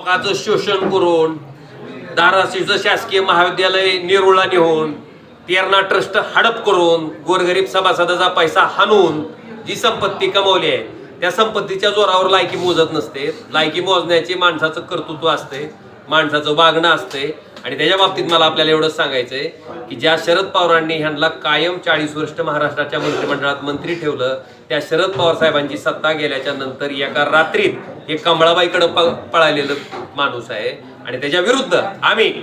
लोकांचं शोषण करून धाराशिवचं शासकीय महाविद्यालय नेरुळला नेऊन तेरणा ट्रस्ट हडप करून गोरगरीब सभासदाचा पैसा हाणून जी संपत्ती कमवली आहे त्या संपत्तीच्या जोरावर लायकी मोजत नसते. लायकी मोजण्याची माणसाचं कर्तृत्व असते माणसाचं वागणं असते. आणि त्याच्या बाबतीत मला आपल्याला एवढंच सांगायचंय की ज्या शरद पवारांनी ह्यांना कायम चाळीस वर्ष महाराष्ट्राच्या मंत्रिमंडळात मंत्री ठेवलं त्या शरद पवार साहेबांची सत्ता गेल्याच्यानंतर एका रात्रीत हे कमळाबाईकडे प- पळालेलं माणूस आहे. आणि त्याच्या विरुद्ध आम्ही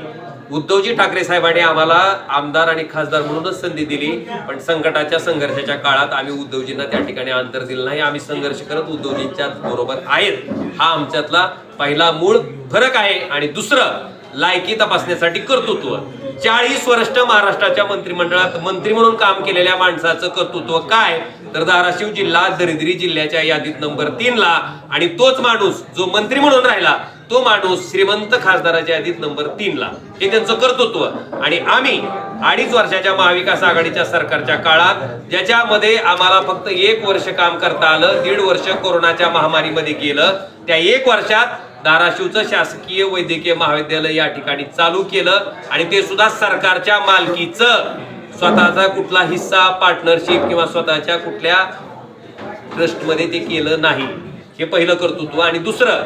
उद्धवजी ठाकरे साहेबांनी आम्हाला आमदार आणि खासदार म्हणूनच संधी दिली. पण संकटाच्या संघर्षाच्या काळात आम्ही उद्धवजींना त्या ठिकाणी अंतर दिलं नाही. आम्ही संघर्ष करत उद्धवजींच्या बरोबर आहेत. हा आमच्यातला पहिला मूळ फरक आहे. आणि दुसरं लायकी तपासण्यासाठी कर्तृत्व. चाळीस वर्ष महाराष्ट्राच्या मंत्रिमंडळात मंत्री म्हणून काम केलेल्या माणसाचं कर्तृत्व काय? तर धाराशिव जिल्हा दरिद्री जिल्ह्याच्या यादीत नंबर तीन ला आणि तोच माणूस जो मंत्री म्हणून राहिला तो माणूस श्रीमंत खासदाराच्या यादीत नंबर तीन ला हे त्यांचं कर्तृत्व. आणि आम्ही अडीच वर्षाच्या महाविकास आघाडीच्या सरकारच्या काळात ज्याच्यामध्ये आम्हाला फक्त एक वर्ष काम करता आलं दीड वर्ष कोरोनाच्या महामारीमध्ये गेलं त्या एक वर्षात धाराशिवचं शासकीय वैद्यकीय महाविद्यालय या ठिकाणी चालू केलं आणि ते सुद्धा सरकारच्या मालकीचं. स्वतःचा कुठला हिस्सा पार्टनरशिप किंवा स्वतःच्या कुठल्या ट्रस्टमध्ये ते केलं नाही. हे पहिलं कर्तृत्व. आणि दुसरं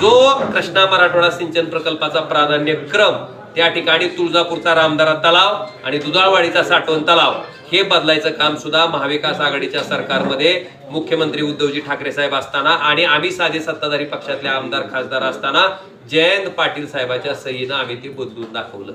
जो कृष्णा मराठवाडा सिंचन प्रकल्पाचा प्राधान्यक्रम त्या ठिकाणी तुळजापूरचा रामदारा तलाव आणि दुधाळवाडीचा साठवण तलाव हे बदलायचं काम सुद्धा महाविकास आघाडीच्या सरकारमध्ये मुख्यमंत्री उद्धवजी ठाकरे साहेब असताना आणि आम्ही साधे सत्ताधारी पक्षातले आमदार खासदार असताना जयंत पाटील साहेबाच्या सहीनं आम्ही ते बदलून दाखवलं.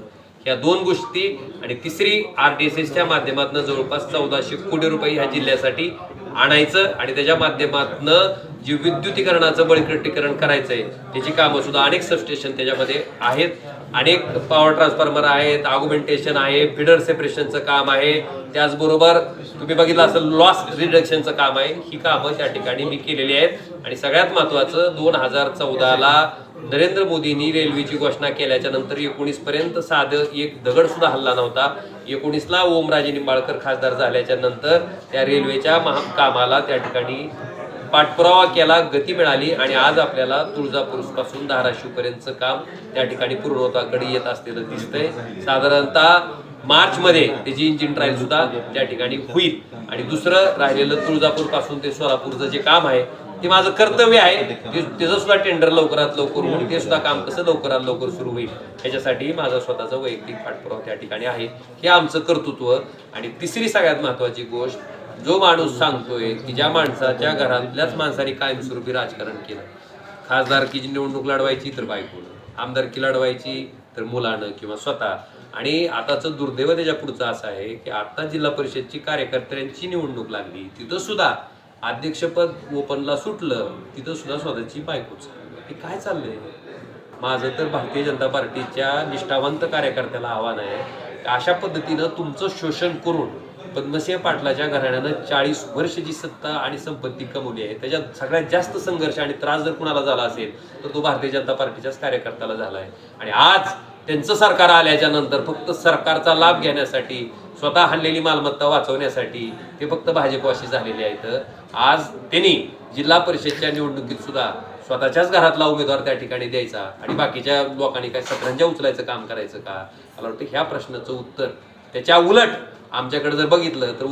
या दोन गोष्टी आणि तिसरी आर डी एस एसच्या माध्यमातून जवळपास चौदाशे कोटी रुपये ह्या जिल्ह्यासाठी आणायचं आणि त्याच्या माध्यमातनं जे विद्युतीकरणाचं बळकटीकरण आहे त्याची कामं सुद्धा अनेक सबस्टेशन त्याच्यामध्ये आहेत. अनेक पॉवर ट्रान्सफॉर्मर आहेत आगुमेंटेशन आहे फिडर सेपरेशनचं काम आहे. त्याचबरोबर तुम्ही बघितलं असेल लॉस रिडक्शनचं काम आहे. ही कामं त्या ठिकाणी मी केलेली आहेत. आणि सगळ्यात महत्वाचं दोन हजार चौदाला नरेंद्र मोदींनी रेल्वेची घोषणा केल्याच्यानंतर एकोणीस पर्यंत साधं एक दगड सुद्धा हल्ला नव्हता. एकोणीसला ओमराजे निंबाळकर खासदार झाल्याच्यानंतर त्या रेल्वेच्या महा कामाला त्या ठिकाणी पाठपुरावा केला गती मिळाली आणि आज आपल्याला तुळजापूरपासून धाराशिव काम त्या ठिकाणी पूर्णत्वाकडे येत असलेलं दिसतंय. साधारणतः मार्च मध्ये त्याची इंजिन ट्रायल सुद्धा त्या ठिकाणी होईल. आणि दुसरं राहिलेलं तुळजापूरपासून ते सोलापूरचं जे काम आहे ते माझं कर्तव्य आहे. त्याचं सुद्धा टेंडर लवकरात लवकर होईल. ते सुद्धा काम कसं लवकरात लवकर सुरू होईल याच्यासाठी माझा स्वतःचा वैयक्तिक पाठपुरावा त्या ठिकाणी आहे. हे आमचं कर्तृत्व. आणि तिसरी सगळ्यात महत्वाची गोष्ट जो माणूस सांगतोय की ज्या माणसाच्या घरातल्याच माणसाने कायमस्वरूपी राजकारण केलं खासदारकीची निवडणूक लढवायची तर बायकोनं आमदारकी लढवायची तर मुलानं किंवा स्वतः. आणि आताचं दुर्दैव त्याच्या पुढचं असं आहे की आता जिल्हा परिषदची कार्यकर्त्यांची निवडणूक लागली तिथं सुद्धा अध्यक्षपद ओपनला सुटलं तिथं सुद्धा स्वतःची बायकोच. हे काय चाललंय? माझं तर भारतीय जनता पार्टीच्या निष्ठावंत कार्यकर्त्याला आव्हान आहे अशा पद्धतीनं तुमचं शोषण करून पद्मसिंह पाटलाच्या घराण्यानं चाळीस वर्षची सत्ता आणि संपत्ती कमवली आहे त्याच्यात सगळ्यात जास्त संघर्ष आणि त्रास जर कुणाला झाला असेल तर तो भारतीय जनता पार्टीच्याच कार्यकर्त्याला झाला आहे. आणि आज त्यांचं सरकार आल्याच्यानंतर फक्त सरकारचा लाभ घेण्यासाठी स्वतः हल्लेली मालमत्ता वाचवण्यासाठी ते फक्त भाजपवाशी झालेले आहेत. आज त्यांनी जिल्हा परिषदच्या निवडणुकीत सुद्धा स्वतःच्याच घरातला उमेदवार त्या ठिकाणी द्यायचा. आणि बाकीच्या लोकांनी काय सतरंजा उचलायचं काम करायचं का? मला वाटतं ह्या प्रश्नाचं उत्तर त्याच्या उलट आमच्याकडे जर बघितलं तर